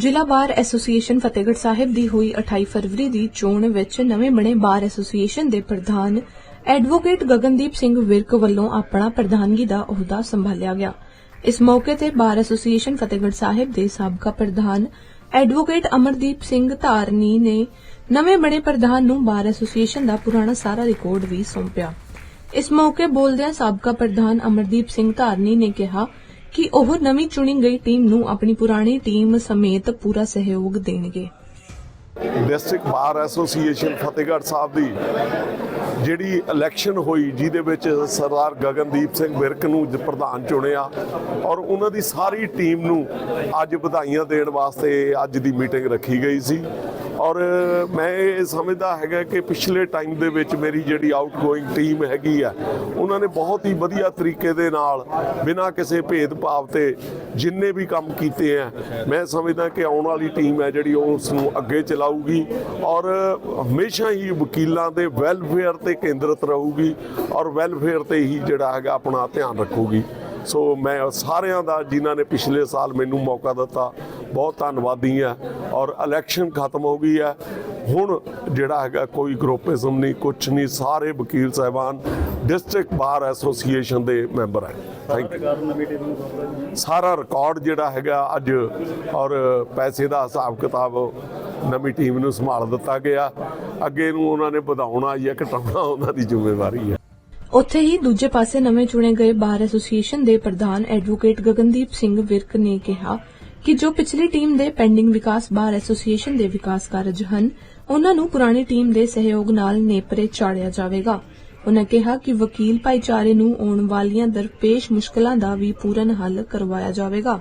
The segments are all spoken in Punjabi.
ਜ਼ਿਲ੍ਹਾ ਬਾਰ ਐਸੋਸੀਏਸ਼ਨ ਫਤਿਹਗੜ੍ਹ ਸਾਹਿਬ ਦੀ ਹੋਈ 28 ਫਰਵਰੀ ਦੀ ਚੋਣ ਵਿੱਚ ਨਵੇਂ ਬਣੇ ਬਾਰ ਐਸੋਸੀਏਸ਼ਨ ਦੇ ਪ੍ਰਧਾਨ ਐਡਵੋਕੇਟ ਗਗਨਦੀਪ ਸਿੰਘ ਵਿਰਕ ਵੱਲੋਂ ਆਪਣਾ ਪ੍ਰਧਾਨਗੀ ਦਾ ਅਹੁਦਾ ਸੰਭਾਲਿਆ ਗਿਆ। ਇਸ ਮੌਕੇ ਤੇ ਬਾਰ ਐਸੋਸੀਏਸ਼ਨ ਫਤਿਹਗੜ੍ਹ ਸਾਹਿਬ ਦੇ ਸਾਬਕਾ ਪ੍ਰਧਾਨ ਐਡਵੋਕੇਟ ਅਮਰਦੀਪ ਸਿੰਘ ਧਾਰਨੀ ਨੇ ਨਵੇਂ ਬਣੇ ਪ੍ਰਧਾਨ ਨੂੰ ਬਾਰ ਐਸੋਸੀਏਸ਼ਨ ਦਾ ਪੁਰਾਣਾ ਸਾਰਾ ਰਿਕਾਰਡ ਵੀ ਸੌਂਪਿਆ। ਇਸ ਮੌਕੇ ਬੋਲਦਿਆਂ ਸਾਬਕਾ ਪ੍ਰਧਾਨ ਅਮਰਦੀਪ ਸਿੰਘ ਧਾਰਨੀ ਨੇ ਕਿਹਾ ਕਿ ਉਹ ਨਵੀਂ ਚੁਣੀ ਗਈ ਟੀਮ ਨੂੰ ਆਪਣੀ ਪੁਰਾਣੀ ਟੀਮ ਸਮੇਤ ਪੂਰਾ ਸਹਿਯੋਗ ਦੇਣਗੇ। District bar association Fatehgarh Sahib ਦੀ ਜਿਹੜੀ ਇਲੈਕਸ਼ਨ ਹੋਈ, ਜਿਹਦੇ ਵਿੱਚ ਸਰਦਾਰ ਗਗਨਦੀਪ ਸਿੰਘ ਵਿਰਕ ਨੂੰ ਪ੍ਰਧਾਨ ਚੁਣਿਆ ਔਰ ਉਹਨਾਂ ਦੀ ਸਾਰੀ ਟੀਮ ਨੂੰ ਅੱਜ ਵਧਾਈਆਂ ਦੇਣ ਵਾਸਤੇ ਅੱਜ ਦੀ ਮੀਟਿੰਗ ਰੱਖੀ ਗਈ ਸੀ। ਔਰ ਮੈਂ ਇਹ ਸਮਝਦਾ ਹੈਗਾ ਕਿ ਪਿਛਲੇ ਟਾਈਮ ਦੇ ਵਿੱਚ ਮੇਰੀ ਜਿਹੜੀ ਆਊਟਗੋਇੰਗ ਟੀਮ ਹੈਗੀ ਆ, ਉਹਨਾਂ ਨੇ ਬਹੁਤ ਹੀ ਵਧੀਆ ਤਰੀਕੇ ਦੇ ਨਾਲ ਬਿਨਾਂ ਕਿਸੇ ਭੇਦਭਾਵ ਤੇ ਜਿੰਨੇ ਵੀ ਕੰਮ ਕੀਤੇ ਆ, ਮੈਂ ਸਮਝਦਾ ਕਿ ਆਉਣ ਵਾਲੀ ਟੀਮ ਹੈ ਜਿਹੜੀ ਉਹ ਉਸ ਨੂੰ ਅੱਗੇ ਚਲਾਊਗੀ ਔਰ ਹਮੇਸ਼ਾ ਹੀ ਵਕੀਲਾਂ ਦੇ ਵੈਲਫੇਅਰ ਤੇ ਕੇਂਦਰਿਤ ਰਹੂਗੀ ਔਰ ਵੈਲਫੇਅਰ ਤੇ ਹੀ ਜਿਹੜਾ ਹੈਗਾ ਆਪਣਾ ਧਿਆਨ ਰੱਖੂਗੀ। ਸੋ ਮੈਂ ਸਾਰਿਆਂ ਦਾ, ਜਿਨ੍ਹਾਂ ਨੇ ਪਿਛਲੇ ਸਾਲ ਮੈਨੂੰ ਮੌਕਾ ਦਿੱਤਾ ਬਹੁਤ ਧੰਨਵਾਦੀ ਹਾਂ ਔਰ ਇਲੈਕਸ਼ਨ ਖਤਮ ਹੋ ਗਈ ਹੈ ਹੁਣ ਜਿਹੜਾ ਹੈਗਾ ਕੋਈ ਗਰੁੱਪਿਜ਼ਮ ਨਹੀਂ, ਕੁਛ ਨਹੀਂ, ਸਾਰੇ ਵਕੀਲ ਸਾਹਿਬਾਨ ਡਿਸਟ੍ਰਿਕਟ ਬਾਰ ਐਸੋਸੀਏਸ਼ਨ ਦੇ ਮੈਂਬਰ ਹੈ ਥੈਂਕ ਯੂ ਸਾਰਾ ਰਿਕਾਰਡ ਜਿਹੜਾ ਹੈਗਾ ਅੱਜ ਔਰ ਪੈਸੇ ਦਾ ਹਿਸਾਬ ਕਿਤਾਬ ਨਵੀਂ ਟੀਮ ਨੂੰ ਸੰਭਾਲ ਦਿੱਤਾ ਗਿਆ। ਅੱਗੇ ਨੂੰ ਉਹਨਾਂ ਨੇ ਵਧਾਉਣਾ ਜਾਂ ਘਟਾਉਣਾ ਉਹਨਾਂ ਦੀ ਜ਼ਿੰਮੇਵਾਰੀ ਹੈ ਉੱਥੇ ਹੀ ਦੂਜੇ ਪਾਸੇ ਨਵੇਂ ਚੁਣੇ ਗਏ ਬਾਰ ਐਸੋਸੀਏਸ਼ਨ ਦੇ ਪ੍ਰਧਾਨ ਐਡਵੋਕੇਟ ਗਗਨਦੀਪ ਸਿੰਘ ਵਿਰਕ ਨੇ ਕਿਹਾ ਕਿ ਜੋ ਪਿਛਲੀ ਟੀਮ ਦੇ ਪੈਂਡਿੰਗ ਵਿਕਾਸ ਬਾਰ ਐਸੋਸੀਏਸ਼ਨ ਦੇ ਵਿਕਾਸ ਕਾਰਜ ਹਨ, ਉਹਨਾਂ ਨੂੰ ਪੁਰਾਣੀ ਟੀਮ ਦੇ ਸਹਿਯੋਗ ਨਾਲ ਨੇਪਰੇ ਚਾੜਿਆ ਜਾਵੇਗਾ। ਉਹਨਾਂ ਕਿਹਾ ਕਿ ਵਕੀਲ ਭਾਈਚਾਰੇ ਨੂੰ ਆਉਣ ਵਾਲੀਆਂ ਦਰਪੇਸ਼ ਮੁਸ਼ਕਲਾਂ ਦਾ ਵੀ ਪੂਰਨ ਹੱਲ ਕਰਵਾਇਆ ਜਾਵੇਗਾ।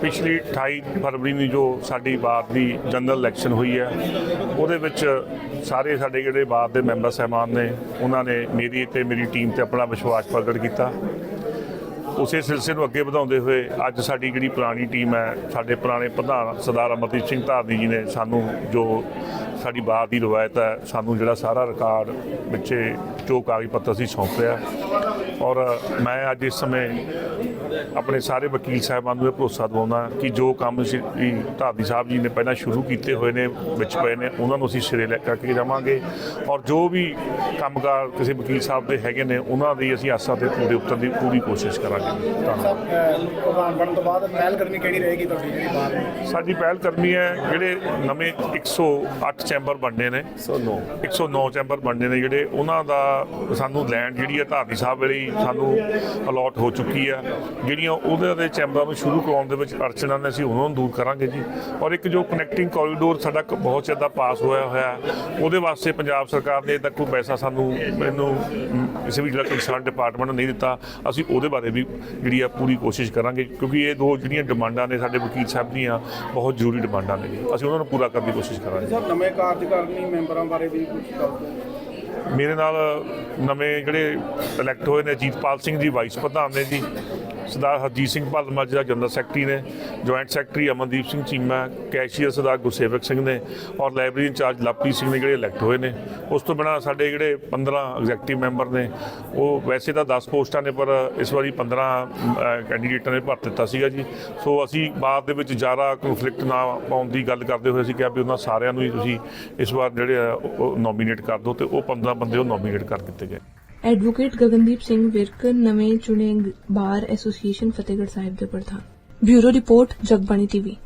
ਪਿਛਲੀ 28 ਫਰਵਰੀ ਨੂੰ ਜੋ ਸਾਡੀ ਬਾਰ ਦੀ ਜਨਰਲ ਇਲੈਕਸ਼ਨ ਹੋਈ ਹੈ, ਉਹਦੇ ਵਿੱਚ ਸਾਰੇ ਸਾਡੇ ਜਿਹੜੇ ਬਾਰ ਦੇ ਮੈਂਬਰ ਸਹਿਬਾਨ ਨੇ, ਉਹਨਾਂ ਨੇ ਮੇਰੀ ਤੇ ਮੇਰੀ ਟੀਮ ਤੇ ਆਪਣਾ ਵਿਸ਼ਵਾਸ ਪ੍ਰਗਟ ਕੀਤਾ। ਉਸੇ ਸਿਲਸਿਲੇ ਨੂੰ ਅੱਗੇ ਵਧਾਉਂਦੇ ਹੋਏ ਅੱਜ ਸਾਡੀ ਜਿਹੜੀ ਪੁਰਾਣੀ ਟੀਮ ਹੈ, ਸਾਡੇ ਪੁਰਾਣੇ ਪ੍ਰਧਾਨ ਸਰਦਾਰ ਅਮਰਦੀਪ ਸਿੰਘ ਧਾਰਨੀ ਜੀ ਨੇ ਸਾਨੂੰ ਜੋ ਸਾਡੀ ਬਾਰ ਦੀ ਰਵਾਇਤ ਹੈ, ਸਾਨੂੰ ਜਿਹੜਾ ਸਾਰਾ ਰਿਕਾਰਡ ਵਿੱਚੇ ਜੋ ਕਾਗਜ਼ ਪੱਤਰ ਸੀ ਸੌਂਪਿਆ ਔਰ ਮੈਂ ਅੱਜ ਇਸ ਸਮੇਂ ਆਪਣੇ ਸਾਰੇ ਵਕੀਲ ਸਾਹਿਬਾਨ ਨੂੰ ਇਹ ਭਰੋਸਾ ਦਿਵਾਉਣਾ ਕਿ ਜੋ ਕੰਮ ਸ਼੍ਰੀ ਧਾਰਨੀ ਸਾਹਿਬ ਜੀ ਨੇ ਪਹਿਲਾਂ ਸ਼ੁਰੂ ਕੀਤੇ ਹੋਏ ਨੇ ਵਿੱਚ ਪਏ ਨੇ ਉਹਨਾਂ ਨੂੰ ਅਸੀਂ ਸਿਰੇ ਲੈ ਕਰਕੇ ਜਾਵਾਂਗੇ। ਔਰ ਜੋ ਵੀ ਕੰਮਕਾਰ ਕਿਸੇ ਵਕੀਲ ਸਾਹਿਬ ਦੇ ਹੈਗੇ ਨੇ ਉਹਨਾਂ ਦੀ ਅਸੀਂ ਆਸਾਂ ਤੇ ਪੂਰੇ ਉਤਰਨ ਦੀ ਪੂਰੀ ਕੋਸ਼ਿਸ਼ ਕਰਾਂਗੇ। ਧੰਨਵਾਦ। ਪ੍ਰਧਾਨ ਬਣਨ ਤੋਂ ਬਾਅਦ ਪਹਿਲ ਕਰਨੀ ਕਿਹੜੀ ਰਹੇਗੀ ਤੁਹਾਡੀ ਜਿਹੜੀ ਬਾਤ ਹੈ? ਸਾਡੀ ਪਹਿਲ ਕਰਨੀ ਹੈ ਜਿਹੜੇ ਨਵੇਂ 108 ਚੈਂਬਰ ਬਣਨੇ ਨੇ 109 109 ਚੈਂਬਰ ਬਣਨੇ ਨੇ ਜਿਹੜੇ ਉਹਨਾਂ ਦਾ ਸਾਨੂੰ ਲੈਂਡ ਜਿਹੜੀ ਹੈ ਧਾਰਨੀ ਸਾਹਿਬ ਵੇਲੇ ਸਾਨੂੰ ਅਲਾਟ ਹੋ ਚੁੱਕੀ ਆ ਜਿਹੜੀਆਂ ਉਹਦੇ ਦੇ ਚੈਂਬਰਾਂ ਨੂੰ ਸ਼ੁਰੂ ਕਰਾਉਣ ਦੇ ਵਿੱਚ ਅੜਚਣਾਂ ਨੇ ਅਸੀਂ ਉਹਨਾਂ ਨੂੰ ਦੂਰ ਕਰਾਂਗੇ ਜੀ। ਔਰ ਇੱਕ ਜੋ ਕਨੈਕਟਿੰਗ ਕੋਰੀਡੋਰ ਸਾਡਾ ਬਹੁਤ ਜ਼ਿਆਦਾ ਪਾਸ ਹੋਇਆ ਹੋਇਆ ਉਹਦੇ ਵਾਸਤੇ ਪੰਜਾਬ ਸਰਕਾਰ ਨੇ ਤੱਕ ਕੋਈ ਪੈਸਾ ਸਾਨੂੰ ਮੈਨੂੰ ਕਿਸੇ ਵੀ ਜਿਹੜਾ ਕੰਸਰਨ ਡਿਪਾਰਟਮੈਂਟ ਨੇ ਨਹੀਂ ਦਿੱਤਾ। ਅਸੀਂ ਉਹਦੇ ਬਾਰੇ ਵੀ ਜਿਹੜੀ ਆ ਪੂਰੀ ਕੋਸ਼ਿਸ਼ ਕਰਾਂਗੇ, ਕਿਉਂਕਿ ਇਹ ਦੋ ਜਿਹੜੀਆਂ ਡਿਮਾਂਡਾਂ ਨੇ ਸਾਡੇ ਵਕੀਲ ਸਾਹਿਬ ਦੀਆਂ, ਬਹੁਤ ਜ਼ਰੂਰੀ ਡਿਮਾਂਡਾਂ ਨੇ ਜੀ। ਅਸੀਂ ਉਹਨਾਂ ਨੂੰ ਪੂਰਾ ਕਰਨ ਦੀ ਕੋਸ਼ਿਸ਼ ਕਰਾਂਗੇ। ਸਰ, ਨਵੇਂ ਕਾਰਜਕਾਰਨੀ ਮੈਂਬਰਾਂ ਬਾਰੇ ਵੀ ਕੁਝ ਦੱਸ। ਮੇਰੇ ਨਾਲ ਨਵੇਂ ਜਿਹੜੇ ਇਲੈਕਟ ਹੋਏ ਨੇ ਅਜੀਤਪਾਲ ਸਿੰਘ ਜੀ ਵਾਈਸ ਪ੍ਰਧਾਨ ਨੇ ਜੀ ਸਰਦਾਰ ਹਰਜੀਤ ਸਿੰਘ ਭਲਮਾ ਜਿਹੜਾ ਜਨਰਲ ਸੈਕਟਰੀ ਨੇ, joint secretary Amandeep Singh Cheema, cashier Sardar Gursewak Singh ਨੇ ਔਰ ਲਾਇਬ੍ਰੇਰੀ ਇੰਚਾਰਜ ਲਵਪ੍ਰੀਤ ਸਿੰਘ ਨੇ ਜਿਹੜੇ ਇਲੈਕਟ ਹੋਏ ਨੇ। ਉਸ ਤੋਂ ਬਿਨਾਂ ਸਾਡੇ ਜਿਹੜੇ 15 ਐਗਜ਼ੈਕਟਿਵ ਮੈਂਬਰ ਨੇ, ਉਹ ਵੈਸੇ ਤਾਂ 10 ਪੋਸਟਾਂ ਨੇ, ਪਰ ਇਸ ਵਾਰੀ 15 ਕੈਂਡੀਡੇਟਾਂ ਨੇ ਭਰ ਦਿੱਤਾ ਸੀਗਾ ਜੀ। ਸੋ ਅਸੀਂ ਬਾਅਦ ਦੇ ਵਿੱਚ ਜ਼ਿਆਦਾ ਕਨਫਲਿਕਟ ਨਾ ਪਾਉਣ ਦੀ ਗੱਲ ਕਰਦੇ ਹੋਏ ਅਸੀਂ ਕਿਹਾ ਵੀ ਉਹਨਾਂ ਸਾਰਿਆਂ ਨੂੰ ਹੀ ਤੁਸੀਂ ਇਸ ਵਾਰ ਜਿਹੜੇ ਆ, ਉਹ ਨੋਮੀਨੇਟ ਕਰ ਦਿਓ ਤੇ ਉਹ 15 ਬੰਦੇ ਉਹ ਨੋਮੀਨੇਟ ਕਰ ਦਿੱਤੇ ਗਏ। ਐਡਵੋਕੇਟ ਗਗਨਦੀਪ ਸਿੰਘ ਵਿਰਕ, ਨਵੇਂ ਚੁਣੇ ਬਾਰ ਐਸੋਸੀਏਸ਼ਨ ਫਤਿਹਗੜ੍ਹ ਸਾਹਿਬ ਦੇ ਪ੍ਰਧਾਨ। Bureau report, Jagbani TV.